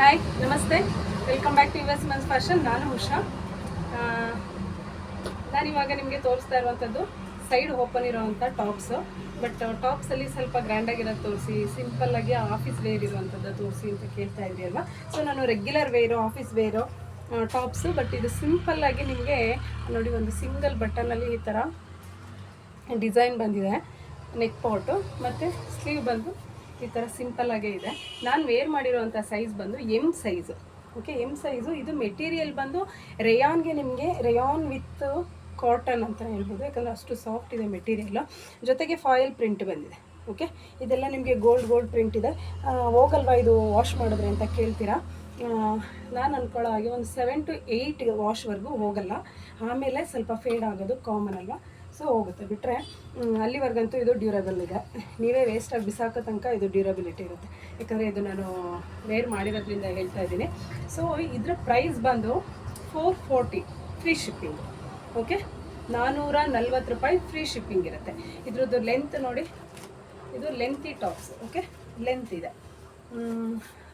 Hi ನಮಸ್ತೆ. Welcome back to ಯುವಸ್ ಮನ್ಸ್ fashion ನಾನು ಉಷಾ. ನಾನು ಇವಾಗ ನಿಮಗೆ ತೋರಿಸ್ತಾ ಇರುವಂಥದ್ದು ಸೈಡ್ ಓಪನ್ ಇರೋವಂಥ ಟಾಪ್ಸು ಬಟ್ ಟಾಪ್ಸಲ್ಲಿ ಸ್ವಲ್ಪ ಗ್ರ್ಯಾಂಡಾಗಿರೋದು ತೋರಿಸಿ ಸಿಂಪಲ್ಲಾಗಿ ಆಫೀಸ್ ವೇರ್ ಇರುವಂಥದ್ದು ತೋರಿಸಿ ಅಂತ ಕೇಳ್ತಾ ಇದ್ದೀರಿ ಅಲ್ವಾ ಸೊ ನಾನು regular wear office wear tops but ಇದು ಸಿಂಪಲ್ಲಾಗಿ ನಿಮಗೆ ನೋಡಿ ಒಂದು ಸಿಂಗಲ್ ಬಟನಲ್ಲಿ ಈ ಥರ ಡಿಸೈನ್ ಬಂದಿದೆ. ನೆಕ್ ಪಾಟು ಮತ್ತು ಸ್ಲೀವ್ ಬಂದು ಈ ಥರ ಸಿಂಪಲ್ಲಾಗೇ ಇದೆ. ನಾನು ವೇರ್ ಮಾಡಿರೋವಂಥ ಸೈಜ್ ಬಂದು M size okay M size ಇದು ಮೆಟೀರಿಯಲ್ ಬಂದು ರೇಯಾನ್ಗೆ ನಿಮಗೆ ರೇಯಾನ್ ವಿತ್ ಕಾಟನ್ ಅಂತ ಹೇಳ್ಬೋದು. ಯಾಕಂದರೆ ಅಷ್ಟು ಸಾಫ್ಟ್ ಇದೆ ಮೆಟೀರಿಯಲ್ಲು ಜೊತೆಗೆ ಫಾಯಿಲ್ ಪ್ರಿಂಟ್ ಬಂದಿದೆ. ಓಕೆ ಇದೆಲ್ಲ ನಿಮಗೆ ಗೋಲ್ಡ್ ಗೋಲ್ಡ್ ಪ್ರಿಂಟ್ ಇದೆ. ಹೋಗಲ್ವಾ ಇದು ವಾಶ್ ಮಾಡಿದ್ರೆ ಅಂತ ಕೇಳ್ತೀರಾ? ನಾನು ಅಂದ್ಕೊಳ್ಳೋ ಹಾಗೆ ಒಂದು ಸೆವೆನ್ ಟು ಏಯ್ಟ್ ವಾಶ್ವರೆಗೂ ಹೋಗಲ್ಲ. ಆಮೇಲೆ ಸ್ವಲ್ಪ ಫೇಡ್ ಆಗೋದು ಕಾಮನ್ ಅಲ್ವಾ? ಸೊ ಹೋಗುತ್ತೆ. ಬಿಟ್ಟರೆ ಅಲ್ಲಿವರೆಗಂತೂ ಇದು ಡ್ಯೂರಬಲ್ ಇದೆ. ನೀವೇ ವೇಸ್ಟಾಗಿ ಬಿಸಾಕೋ ತನಕ ಇದು ಡ್ಯೂರಬಿಲಿಟಿ ಇರುತ್ತೆ. ಯಾಕಂದರೆ ಇದು ನಾನು ವೇರ್ ಮಾಡಿರೋದ್ರಿಂದ ಹೇಳ್ತಾ ಇದ್ದೀನಿ. ಸೊ ಇದರ ಪ್ರೈಸ್ ಬಂದು four forty free shipping okay ನಾನ್ನೂರ ನಲ್ವತ್ತು ರೂಪಾಯಿ ಫ್ರೀ ಶಿಪ್ಪಿಂಗ್ ಇರುತ್ತೆ. ಇದ್ರದ್ದು ಲೆಂತ್ ನೋಡಿ. ಇದು ಲೆಂತಿ ಟಾಪ್ಸ್ ಓಕೆ ಲೆಂತ್ ಇದೆ.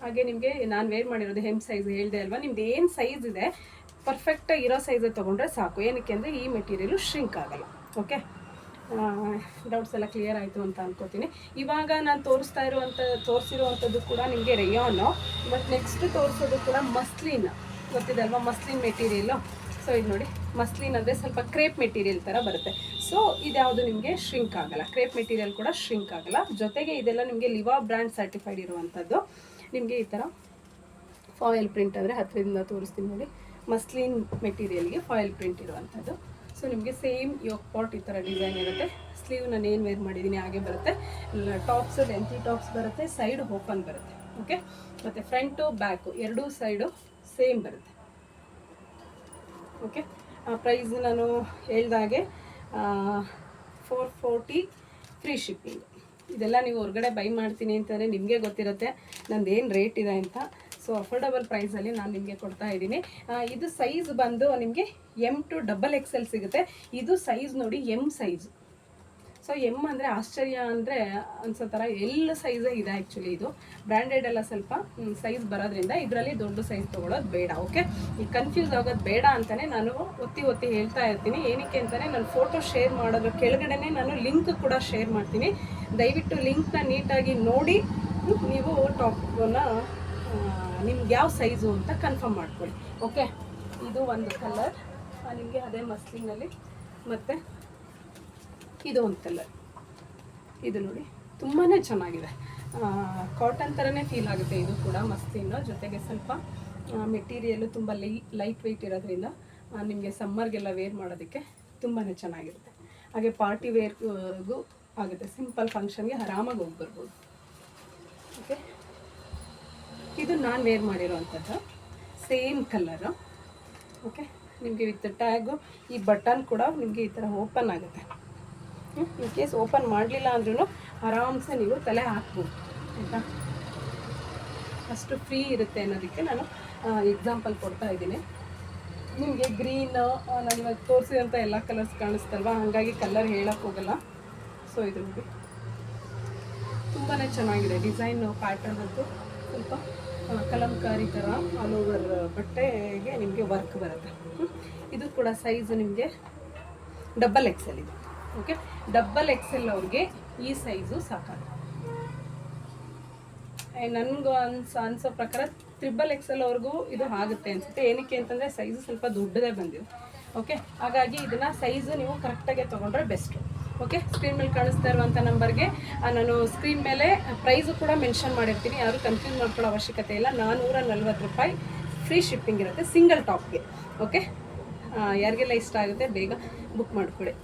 ಹಾಗೆ ನಿಮಗೆ ನಾನು ವೇರ್ ಮಾಡಿರೋದು ಹೆಮ್ ಸೈಜ್ ಹೇಳಿದೆ ಅಲ್ವಾ? ನಿಮ್ದು ಏನು ಸೈಜ್ ಇದೆ ಪರ್ಫೆಕ್ಟಾಗಿ ಇರೋ ಸೈಜೇ ತೊಗೊಂಡ್ರೆ ಸಾಕು. ಏನಕ್ಕೆ ಅಂದರೆ ಈ ಮೆಟೀರಿಯಲು ಶ್ರಿಂಕ್ ಆಗಲ್ಲ. ಓಕೆ ಡೌಟ್ಸ್ ಎಲ್ಲ ಕ್ಲಿಯರ್ ಆಯಿತು ಅಂತ ಅನ್ಕೋತೀನಿ. ಇವಾಗ ನಾನು ತೋರಿಸ್ತಾ ಇರುವಂಥ ತೋರಿಸಿರುವಂಥದ್ದು ಕೂಡ ನಿಮಗೆ ರೆಯೋನು ಬಟ್ ನೆಕ್ಸ್ಟ್ ತೋರಿಸೋದು ಕೂಡ ಮಸ್ಲಿನ್ ಗೊತ್ತಿದಲ್ವಾ? ಮಸ್ಲಿನ್ ಮೆಟೀರಿಯಲ್ಲು ಸೊ ಇದು ನೋಡಿ. ಮಸ್ಲಿನ್ ಅಂದರೆ ಸ್ವಲ್ಪ ಕ್ರೇಪ್ ಮೆಟೀರಿಯಲ್ ಥರ ಬರುತ್ತೆ. ಸೊ ಇದ್ಯಾವುದು ನಿಮಗೆ? ಶ್ರಿಂಕ್ ಆಗಲ್ಲ. ಕ್ರೇಪ್ ಮೆಟೀರಿಯಲ್ ಕೂಡ ಶ್ರಿಂಕ್ ಆಗಲ್ಲ. ಜೊತೆಗೆ ಇದೆಲ್ಲ ನಿಮಗೆ ಲಿವಾ ಬ್ರ್ಯಾಂಡ್ ಸರ್ಟಿಫೈಡ್ ಇರುವಂಥದ್ದು ನಿಮಗೆ ಈ ಥರ ಫಾಯಿಲ್ ಪ್ರಿಂಟ್ ಅಂದರೆ ಹತ್ತಿರದಿಂದ ತೋರಿಸ್ತೀನಿ ನೋಡಿ. ಮಸ್ಲಿನ್ ಮೆಟೀರಿಯಲ್ಗೆ ಫಾಯಿಲ್ ಪ್ರಿಂಟ್ ಇರುವಂಥದ್ದು ಸೊ ನಿಮಗೆ ಸೇಮ್ ಯೋಗ್ ಪಾಟ್ ಈ ಥರ ಡಿಸೈನ್ ಇರುತ್ತೆ. ಸ್ಲೀವ್ ನಾನು ಏನು ವೇರ್ ಮಾಡಿದ್ದೀನಿ ಹಾಗೆ ಬರುತ್ತೆ. ಟಾಪ್ಸ್ ಲೆಂತಿ ಟಾಪ್ಸ್ ಬರುತ್ತೆ ಸೈಡ್ ಓಪನ್ ಬರುತ್ತೆ. ಓಕೆ ಮತ್ತು ಫ್ರಂಟು ಬ್ಯಾಕು ಎರಡೂ ಸೈಡು ಸೇಮ್ ಬರುತ್ತೆ. ಓಕೆ ಪ್ರೈಸ್ ನಾನು ಹೇಳ್ದಾಗೆ ಫೋರ್ ಫೋರ್ಟಿ ಫ್ರೀ ಶಿಪ್ಪಿಂಗ್ ಇದೆಲ್ಲ ನೀವು ಹೊರಗಡೆ ಬೈ ಮಾಡ್ತೀನಿ ಅಂತಂದರೆ ನಿಮಗೆ ಗೊತ್ತಿರುತ್ತೆ. ನಂದು ಏನು ರೇಟ್ ಇದೆ ಅಂತ. ಸೊ ಅಫೋರ್ಡಬಲ್ ಪ್ರೈಸಲ್ಲಿ ನಾನು ನಿಮಗೆ ಕೊಡ್ತಾ ಇದ್ದೀನಿ. ಇದು ಸೈಜ್ ಬಂದು ನಿಮಗೆ M to double X L ಸಿಗುತ್ತೆ. ಇದು ಸೈಜ್ ನೋಡಿ ಎಂ ಸೈಜ್ ಸೊ ಎಂ ಅಂದರೆ ಆಶ್ಚರ್ಯ ಅಂದರೆ ಅನ್ಸೋ ಥರ ಎಲ್ಲ ಸೈಜೇ ಇದೆ ಆ್ಯಕ್ಚುಲಿ ಇದು. ಬ್ರ್ಯಾಂಡೆಡ್ ಎಲ್ಲ ಸ್ವಲ್ಪ ಸೈಜ್ ಬರೋದ್ರಿಂದ ಇದರಲ್ಲಿ ದೊಡ್ಡ ಸೈಜ್ ತೊಗೊಳೋದು ಬೇಡ ಓಕೆ ಈಗ ಕನ್ಫ್ಯೂಸ್ ಆಗೋದು ಬೇಡ ಅಂತಲೇ ನಾನು ಒತ್ತಿ ಒತ್ತಿ ಹೇಳ್ತಾ ಇರ್ತೀನಿ. ಏನಕ್ಕೆ ಅಂತಲೇ ನಾನು ಫೋಟೋ ಶೇರ್ ಮಾಡೋದ್ರ ಕೆಳಗಡೆನೇ ನಾನು ಲಿಂಕ್ ಕೂಡ ಶೇರ್ ಮಾಡ್ತೀನಿ. ದಯವಿಟ್ಟು ಲಿಂಕ್ನ ನೀಟಾಗಿ ನೋಡಿ ನೀವು ಟಾಪನ್ನ ನಿಮ್ಗೆ ಯಾವ ಸೈಜು ಅಂತ ಕನ್ಫರ್ಮ್ ಮಾಡ್ಕೊಳ್ಳಿ ಓಕೆ ಇದು ಒಂದು ಕಲರ್ ನಿಮಗೆ ಅದೇ ಮಸ್ಲಿನಲ್ಲಿ ಮತ್ತು ಇದು ಒಂದು ಕಲರ್ ಇದು ನೋಡಿ ತುಂಬಾ ಚೆನ್ನಾಗಿದೆ. ಕಾಟನ್ ಥರನೇ ಫೀಲ್ ಆಗುತ್ತೆ ಇದು ಕೂಡ ಮಸ್ತಿನ ಜೊತೆಗೆ ಸ್ವಲ್ಪ ಮೆಟೀರಿಯಲ್ಲು ತುಂಬ ಲೈ ಲೈಟ್ ವೆಯ್ಟ್ ಇರೋದ್ರಿಂದ ನಿಮಗೆ ಸಮ್ಮರ್ಗೆಲ್ಲ ವೇರ್ ಮಾಡೋದಕ್ಕೆ ತುಂಬಾ ಚೆನ್ನಾಗಿರುತ್ತೆ. ಹಾಗೆ ಪಾರ್ಟಿ ವೇರ್ಗೂ ಆಗುತ್ತೆ. ಸಿಂಪಲ್ ಫಂಕ್ಷನ್ಗೆ ಆರಾಮಾಗಿ ಹೋಗಿ ಬರ್ಬೋದು. ಓಕೆ ಇದು ನಾನು ವೇರ್ ಮಾಡಿರೋವಂಥದ್ದು ಸೇಮ್ ಕಲರು ಓಕೆ ನಿಮಗೆ ವಿತ್ ಟ್ಯಾಗು ಈ ಬಟನ್ ಕೂಡ ನಿಮಗೆ ಈ ಥರ ಓಪನ್ ಆಗುತ್ತೆ. ಇನ್ ಕೇಸ್ ಓಪನ್ ಮಾಡಲಿಲ್ಲ ಅಂದ್ರೂ ಆರಾಮ್ಸೆ ನೀವು ತಲೆ ಹಾಕ್ಬೋದು, ಆಯಿತಾ? ಅಷ್ಟು ಫ್ರೀ ಇರುತ್ತೆ ಅನ್ನೋದಕ್ಕೆ ನಾನು ಎಕ್ಸಾಂಪಲ್ ಕೊಡ್ತಾ ಇದ್ದೀನಿ. ನಿಮಗೆ ಗ್ರೀನ್ ನಾನು ಇವಾಗ ತೋರಿಸಿದಂಥ ಎಲ್ಲ ಕಲರ್ಸ್ ಕಾಣಿಸ್ತಲ್ವ? ಹಾಗಾಗಿ ಕಲರ್ ಹೇಳಕ್ಕೆ ಹೋಗಲ್ಲ. ಸೊ ಇದು ತುಂಬಾ ಚೆನ್ನಾಗಿದೆ ಡಿಸೈನ್ ಪ್ಯಾಟರ್ನ್ ಅಂತೂ. ಸ್ವಲ್ಪ ಕಲಂಕಾರಿ ಥರ ಆಲ್ ಓವರ್ ಬಟ್ಟೆಗೆ ನಿಮಗೆ ವರ್ಕ್ ಬರುತ್ತೆ. ಇದು ಕೂಡ ಸೈಜ್ ನಿಮಗೆ ಡಬಲ್ ಎಕ್ಸಲ್ ಇದು ಓಕೆ? ಡಬಲ್ ಎಕ್ಸೆಲ್ ಅವ್ರಿಗೆ ಈ ಸೈಜು ಸಾಕಾಗುತ್ತೆ ನನಗೂ ಅನ್ಸ, ಅನ್ಸೋ ಪ್ರಕಾರ ತ್ರಿಬಲ್ ಎಕ್ಸೆಲ್ ಅವ್ರಿಗೂ ಇದು ಆಗುತ್ತೆ ಅನಿಸುತ್ತೆ. ಏನಕ್ಕೆ ಅಂತಂದರೆ ಸೈಜು ಸ್ವಲ್ಪ ದೊಡ್ಡದೇ ಬಂದಿದೆ. ಓಕೆ? ಹಾಗಾಗಿ ಇದನ್ನು ಸೈಜು ನೀವು ಕರೆಕ್ಟಾಗೆ ತೊಗೊಂಡ್ರೆ ಬೆಸ್ಟು ಓಕೆ? ಸ್ಕ್ರೀನ್ ಮೇಲೆ ಕಾಣಿಸ್ತಾ ಇರುವಂಥ ನಂಬರ್ಗೆ ನಾನು ಸ್ಕ್ರೀನ್ ಮೇಲೆ ಪ್ರೈಸು ಕೂಡ ಮೆನ್ಷನ್ ಮಾಡಿರ್ತೀನಿ. ಯಾರು ಕನ್ಫ್ಯೂಸ್ ಮಾಡ್ಕೊಳ್ಳೋ ಅವಶ್ಯಕತೆ ಇಲ್ಲ. ನಾನ್ನೂರ ನಲ್ವತ್ತು ರೂಪಾಯಿ ಫ್ರೀ ಶಿಪ್ಪಿಂಗ್ ಇರುತ್ತೆ ಸಿಂಗಲ್ ಟಾಪ್ಗೆ ಓಕೆ? ಯಾರಿಗೆಲ್ಲ ಇಷ್ಟ ಆಗುತ್ತೆ ಬೇಗ ಬುಕ್ ಮಾಡಿಕೊಡಿ.